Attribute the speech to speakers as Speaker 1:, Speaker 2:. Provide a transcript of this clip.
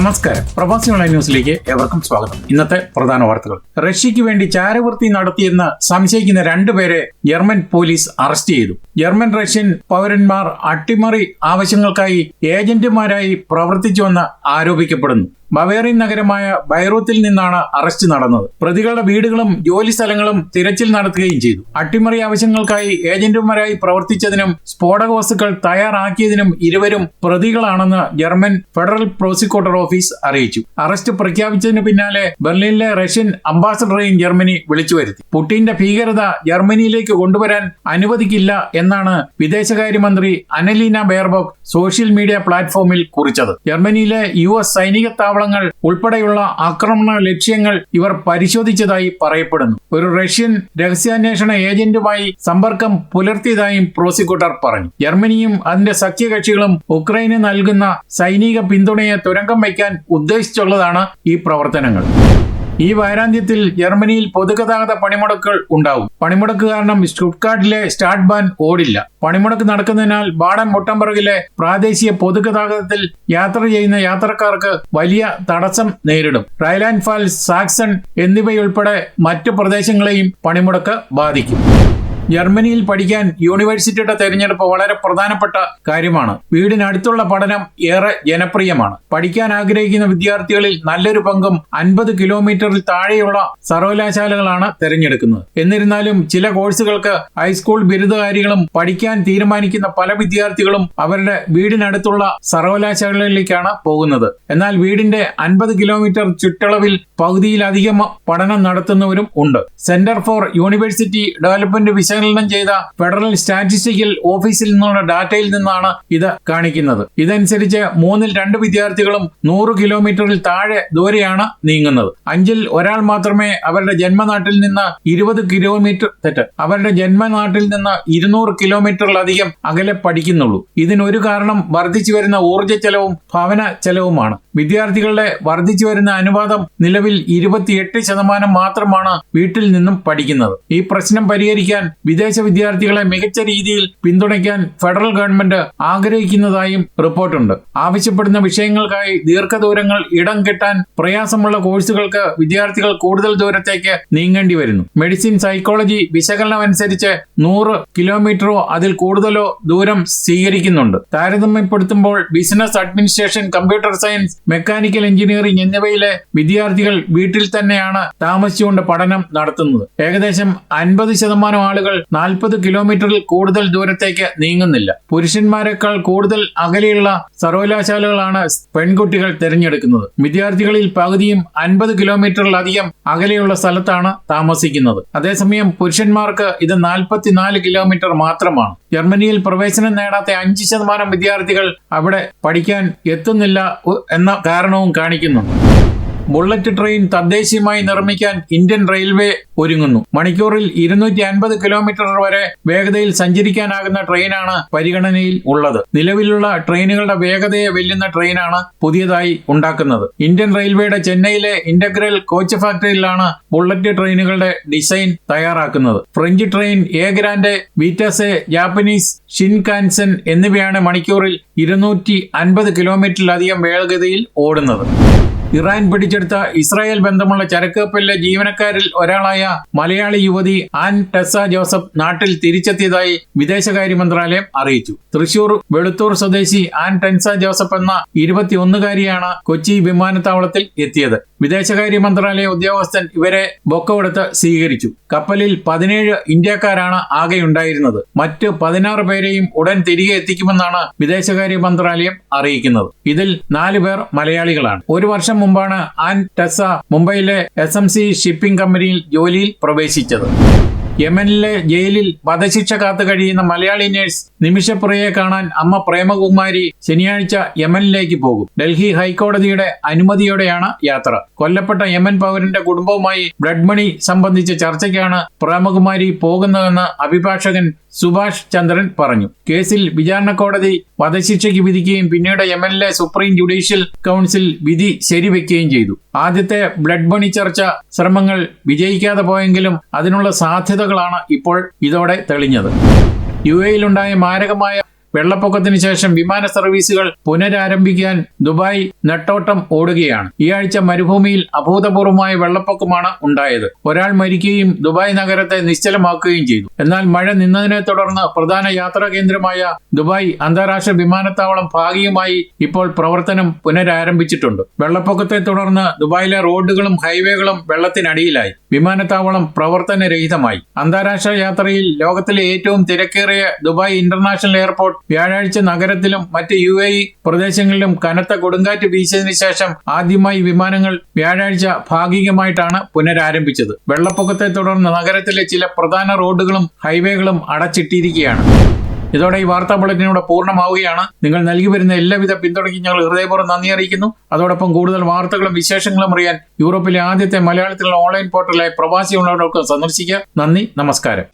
Speaker 1: നമസ്കാരം. പ്രവാസി ഓൺലൈൻ ന്യൂസിലേക്ക് ഏവർക്കും സ്വാഗതം. ഇന്നത്തെ പ്രധാന വാർത്തകൾ. റഷ്യയ്ക്ക് വേണ്ടി ചാരവൃത്തി നടത്തിയെന്ന് സംശയിക്കുന്ന രണ്ടുപേരെ ജർമ്മൻ പോലീസ് അറസ്റ്റ് ചെയ്തു. ജർമ്മൻ റഷ്യൻ പൗരന്മാർ അട്ടിമറി ആവശ്യങ്ങൾക്കായി ഏജന്റുമാരായി പ്രവർത്തിച്ചുവെന്ന് ആരോപിക്കപ്പെടുന്നു. ബവേറിയൻ നഗരമായ ബൈറൂത്തിൽ നിന്നാണ് അറസ്റ്റ് നടന്നത്. പ്രതികളുടെ വീടുകളും ജോലി സ്ഥലങ്ങളും തിരച്ചിൽ നടത്തുകയും ചെയ്തു. അട്ടിമറി ആവശ്യങ്ങൾക്കായി ഏജന്റുമാരായി പ്രവർത്തിച്ചതിനും സ്ഫോടക വസ്തുക്കൾ തയ്യാറാക്കിയതിനും ഇരുവരും പ്രതികളാണെന്ന് ജർമ്മൻ ഫെഡറൽ പ്രോസിക്യൂട്ടർ ഓഫീസ് അറിയിച്ചു. അറസ്റ്റ് പ്രഖ്യാപിച്ചതിന് പിന്നാലെ ബെർലിനിലെ റഷ്യൻ അംബാസഡറെയും ജർമ്മനി വിളിച്ചു വരുത്തി. പുടിന്റെ ഭീകരത ജർമ്മനിയിലേക്ക് കൊണ്ടുവരാൻ അനുവദിക്കില്ല എന്നാണ് വിദേശകാര്യമന്ത്രി അനലീന ബെയർബോക്ക് സോഷ്യൽ മീഡിയ പ്ലാറ്റ്ഫോമിൽ കുറിച്ചത്. ജർമ്മനിയിലെ യു എസ് സൈനിക താവളങ്ങൾ ഉൾപ്പെടെയുള്ള ആക്രമണ ലക്ഷ്യങ്ങൾ ഇവർ പരിശോധിച്ചതായി പറയപ്പെടുന്നു. ഒരു റഷ്യൻ രഹസ്യാന്വേഷണ ഏജന്റുമായി സമ്പർക്കം പുലർത്തിയതായും പ്രോസിക്യൂട്ടർ പറഞ്ഞു. ജർമ്മനിയും അതിന്റെ സഖ്യകക്ഷികളും ഉക്രൈന് നൽകുന്ന സൈനിക പിന്തുണയെ തുരങ്കം വയ്ക്കാൻ ഉദ്ദേശിച്ചുള്ളതാണ് ഈ പ്രവർത്തനങ്ങൾ. ഈ വാരാന്ത്യത്തിൽ ജർമ്മനിയിൽ പൊതുഗതാഗത പണിമുടക്കുകൾ ഉണ്ടാവും. പണിമുടക്ക് കാരണം സ്റ്റുട്ട്ഗാർട്ടിലെ സ്റ്റാർട്ട് ബാൻ ഓടില്ല. പണിമുടക്ക് നടക്കുന്നതിനാൽ ബാഡൻ മുട്ടംബർഗിലെ പ്രാദേശിക പൊതുഗതാഗതത്തിൽ യാത്ര ചെയ്യുന്ന യാത്രക്കാർക്ക് വലിയ തടസ്സം നേരിടും. റൈലാൻഡ് ഫാൽസ് സാക്സൺ എന്നിവയുൾപ്പെടെ മറ്റു പ്രദേശങ്ങളെയും പണിമുടക്ക് ബാധിക്കും. ജർമ്മനിയിൽ പഠിക്കാൻ യൂണിവേഴ്സിറ്റിയുടെ തെരഞ്ഞെടുപ്പ് വളരെ പ്രധാനപ്പെട്ട കാര്യമാണ്. വീടിനടുത്തുള്ള പഠനം ഏറെ ജനപ്രിയമാണ്. പഠിക്കാൻ ആഗ്രഹിക്കുന്ന വിദ്യാർത്ഥികളിൽ നല്ലൊരു പങ്കും അൻപത് കിലോമീറ്ററിൽ താഴെയുള്ള സർവകലാശാലകളാണ് തെരഞ്ഞെടുക്കുന്നത്. എന്നിരുന്നാലും ചില കോഴ്സുകൾക്ക് ഹൈസ്കൂൾ ബിരുദകാരികളും പഠിക്കാൻ തീരുമാനിക്കുന്ന പല വിദ്യാർത്ഥികളും അവരുടെ വീടിനടുത്തുള്ള സർവകലാശാലകളിലേക്കാണ് പോകുന്നത്. എന്നാൽ വീടിന്റെ അൻപത് കിലോമീറ്റർ ചുറ്റളവിൽ പകുതിയിലധികം പഠനം നടത്തുന്നവരും ഉണ്ട്. സെന്റർ ഫോർ യൂണിവേഴ്സിറ്റി ഡെവലപ്മെന്റ് വിശകലനം ചെയ്ത ഫെഡറൽ സ്റ്റാറ്റിസ്റ്റിക്കൽ ഓഫീസിൽ നിന്നുള്ള ഡാറ്റയിൽ നിന്നാണ് ഇത് കാണിക്കുന്നത്. ഇതനുസരിച്ച് മൂന്നിൽ രണ്ട് വിദ്യാർത്ഥികളും നൂറ് കിലോമീറ്ററിൽ താഴെ ദൂരെയാണ് നീങ്ങുന്നത്. അഞ്ചിൽ ഒരാൾ മാത്രമേ അവരുടെ ജന്മനാട്ടിൽ നിന്ന് ഇരുപത് കിലോമീറ്റർ തെറ്റ് അവരുടെ ജന്മനാട്ടിൽ നിന്ന് ഇരുന്നൂറ് കിലോമീറ്ററിലധികം അകലെ പഠിക്കുന്നുള്ളൂ. ഇതിനൊരു കാരണം വർദ്ധിച്ചു വരുന്ന ഊർജ ചെലവും ഭവന ചെലവുമാണ്. വിദ്യാർത്ഥികളുടെ വർദ്ധിച്ചു വരുന്ന അനുപാതം നിലവിൽ ഇരുപത്തിയെട്ട് ശതമാനം മാത്രമാണ് വീട്ടിൽ നിന്നും പഠിക്കുന്നത്. ഈ പ്രശ്നം പരിഹരിക്കാൻ വിദേശ വിദ്യാർത്ഥികളെ മികച്ച രീതിയിൽ പിന്തുണയ്ക്കാൻ ഫെഡറൽ ഗവൺമെന്റ് ആഗ്രഹിക്കുന്നതായും റിപ്പോർട്ടുണ്ട്. ആവശ്യപ്പെടുന്ന വിഷയങ്ങൾക്കായി ദീർഘദൂരങ്ങൾ ഇടം കിട്ടാൻ പ്രയാസമുള്ള കോഴ്സുകൾക്ക് വിദ്യാർത്ഥികൾ കൂടുതൽ ദൂരത്തേക്ക് നീങ്ങേണ്ടി വരുന്നു. മെഡിസിൻ സൈക്കോളജി വിശകലനം അനുസരിച്ച് നൂറ് കിലോമീറ്ററോ അതിൽ കൂടുതലോ ദൂരം സ്വീകരിക്കുന്നുണ്ട്. താരതമ്യപ്പെടുത്തുമ്പോൾ business administration computer science mechanical engineering എന്നിവയിലെ വിദ്യാർത്ഥികൾ വീട്ടിൽ തന്നെയാണ് താമസിച്ചുകൊണ്ട് പഠനം നടത്തുന്നത്. ഏകദേശം അൻപത് ശതമാനം ആളുകൾ നാൽപ്പത് കിലോമീറ്ററിൽ കൂടുതൽ ദൂരത്തേക്ക് നീങ്ങുന്നില്ല. പുരുഷന്മാരെക്കാൾ കൂടുതൽ അകലെയുള്ള സർവകലാശാലകളാണ് പെൺകുട്ടികൾ തിരഞ്ഞെടുക്കുന്നത്. വിദ്യാർത്ഥികളിൽ പകുതിയും അൻപത് കിലോമീറ്ററിലധികം അകലെയുള്ള സ്ഥലത്താണ് താമസിക്കുന്നത്. അതേസമയം പുരുഷന്മാർക്ക് ഇത് നാൽപ്പത്തിനാല് കിലോമീറ്റർ മാത്രമാണ്. ജർമ്മനിയിൽ പ്രവേശനം നേടാത്ത അഞ്ച് ശതമാനം വിദ്യാർത്ഥികൾ അവിടെ പഠിക്കാൻ എത്തുന്നില്ല എന്ന കാരണവും കാണിക്കുന്നുണ്ട്. ബുള്ളറ്റ് ട്രെയിൻ തദ്ദേശീയമായി നിർമ്മിക്കാൻ ഇന്ത്യൻ റെയിൽവേ ഒരുങ്ങുന്നു. മണിക്കൂറിൽ ഇരുന്നൂറ്റി അൻപത് കിലോമീറ്റർ വരെ വേഗതയിൽ സഞ്ചരിക്കാനാകുന്ന ട്രെയിനാണ് പരിഗണനയിൽ ഉള്ളത്. നിലവിലുള്ള ട്രെയിനുകളുടെ വേഗതയെ വെല്ലുന്ന ട്രെയിനാണ് പുതിയതായി ഉണ്ടാക്കുന്നത്. ഇന്ത്യൻ റെയിൽവേയുടെ ചെന്നൈയിലെ ഇന്റഗ്രൽ കോച്ച് ഫാക്ടറിയിലാണ് ബുള്ളറ്റ് ട്രെയിനുകളുടെ ഡിസൈൻ തയ്യാറാക്കുന്നത്. ഫ്രഞ്ച് ട്രെയിൻ എ ഗ്രാൻഡ് വീറ്റസെ ജാപ്പനീസ് ഷിൻകാൻസൻ എന്നിവയാണ് മണിക്കൂറിൽ ഇരുന്നൂറ്റി അൻപത് കിലോമീറ്ററിലധികം വേഗതയിൽ ഓടുന്നത്. ഇറാൻ പിടിച്ചെടുത്ത ഇസ്രായേൽ ബന്ധമുള്ള ചരക്കപ്പലിലെ ജീവനക്കാരിൽ ഒരാളായ മലയാളി യുവതി ആൻ ടെസ ജോസഫ് നാട്ടിൽ തിരിച്ചെത്തിയതായി വിദേശകാര്യ മന്ത്രാലയം അറിയിച്ചു. തൃശൂർ വെളുത്തൂർ സ്വദേശി ആൻ ടെൻസ ജോസഫ് എന്ന ഇരുപത്തിയൊന്നുകാരിയാണ് കൊച്ചി വിമാനത്താവളത്തിൽ എത്തിയത്. വിദേശകാര്യ മന്ത്രാലയ ഉദ്യോഗസ്ഥൻ ഇവരെ ബൊക്കവെടുത്ത് സ്വീകരിച്ചു. കപ്പലിൽ പതിനേഴ് ഇന്ത്യക്കാരാണ് ആകെ ഉണ്ടായിരുന്നത് മറ്റ് പതിനാറ് പേരെയും ഉടൻ തിരികെ എത്തിക്കുമെന്നാണ് വിദേശകാര്യ മന്ത്രാലയം അറിയിക്കുന്നത്. ഇതിൽ നാലു പേർ മലയാളികളാണ്. ഒരു വർഷം മുമ്പാണ് ആൻ ടെസ മുംബൈയിലെ എസ് എം സി ഷിപ്പിംഗ് കമ്പനിയിൽ ജോലിയിൽ പ്രവേശിച്ചത്. യമനിലെ ജയിലിൽ വധശിക്ഷ കാത്തു കഴിയുന്ന മലയാളി നഴ്സ് നിമിഷപ്രിയയെ കാണാൻ അമ്മ പ്രേമകുമാരി ശനിയാഴ്ച യമനിലേക്ക് പോകും. ഡൽഹി ഹൈക്കോടതിയുടെ അനുമതിയോടെയാണ് യാത്ര. കൊല്ലപ്പെട്ട യമൻ പൗരന്റെ കുടുംബവുമായി ബ്ലഡ് മണി സംബന്ധിച്ച ചർച്ചയ്ക്കാണ് പ്രേമകുമാരി പോകുന്നതെന്ന് അഭിഭാഷകൻ സുഭാഷ് ചന്ദ്രൻ പറഞ്ഞു. കേസിൽ വിചാരണ കോടതി വധശിക്ഷയ്ക്ക് വിധിക്കുകയും പിന്നീട് M L A supreme judicial council വിധി ശരിവെക്കുകയും ചെയ്തു. ആദ്യത്തെ ബ്ലഡ് ബണി ചർച്ച ശ്രമങ്ങൾ വിജയിക്കാതെ പോയെങ്കിലും അതിനുള്ള സാധ്യതകളാണ് ഇപ്പോൾ ഇതോടെ തെളിഞ്ഞത്. യു എയിലുണ്ടായ മാരകമായ വെള്ളപ്പൊക്കത്തിന് ശേഷം വിമാന സർവീസുകൾ പുനരാരംഭിക്കാൻ ദുബായ് നെട്ടോട്ടം ഓടുകയാണ്. ഈ ആഴ്ച മരുഭൂമിയിൽ അഭൂതപൂർവമായ വെള്ളപ്പൊക്കമാണ് ഉണ്ടായത്. ഒരാൾ മരിക്കുകയും ദുബായ് നഗരത്തെ നിശ്ചലമാക്കുകയും ചെയ്തു. എന്നാൽ മഴ നിന്നതിനെ തുടർന്ന് പ്രധാന യാത്രാ കേന്ദ്രമായ ദുബായ് അന്താരാഷ്ട്ര വിമാനത്താവളം ഭാഗികമായി ഇപ്പോൾ പ്രവർത്തനം പുനരാരംഭിച്ചിട്ടുണ്ട്. വെള്ളപ്പൊക്കത്തെ തുടർന്ന് ദുബായിലെ റോഡുകളും ഹൈവേകളും വെള്ളത്തിനടിയിലായി. വിമാനത്താവളം പ്രവർത്തനരഹിതമായി. അന്താരാഷ്ട്ര യാത്രയിൽ ലോകത്തിലെ ഏറ്റവും തിരക്കേറിയ ദുബായ് ഇന്റർനാഷണൽ എയർപോർട്ട് വ്യാഴാഴ്ച നഗരത്തിലും മറ്റ് യു എ പ്രദേശങ്ങളിലും കനത്ത കൊടുങ്കാറ്റ് വീശിയതിനു ശേഷം ആദ്യമായി വിമാനങ്ങൾ വ്യാഴാഴ്ച ഭാഗികമായിട്ടാണ് പുനരാരംഭിച്ചത്. വെള്ളപ്പൊക്കത്തെ തുടർന്ന് നഗരത്തിലെ ചില പ്രധാന റോഡുകളും ഹൈവേകളും അടച്ചിട്ടിരിക്കുകയാണ്. ഇതോടെ ഈ വാർത്താ ബുള്ളറ്റിനൂടെ പൂർണമാവുകയാണ്. നിങ്ങൾ നൽകി വരുന്ന എല്ലാവിധ പിന്തുണയ്ക്കും ഞങ്ങൾ ഹൃദയപൂർവം നന്ദി അറിയിക്കുന്നു. അതോടൊപ്പം കൂടുതൽ വാർത്തകളും വിശേഷങ്ങളും അറിയാൻ യൂറോപ്പിലെ ആദ്യത്തെ മലയാളത്തിലുള്ള ഓൺലൈൻ പോർട്ടലായ പ്രവാസി ഉള്ളവർക്ക് സന്ദർശിക്കുക. നന്ദി നമസ്കാരം.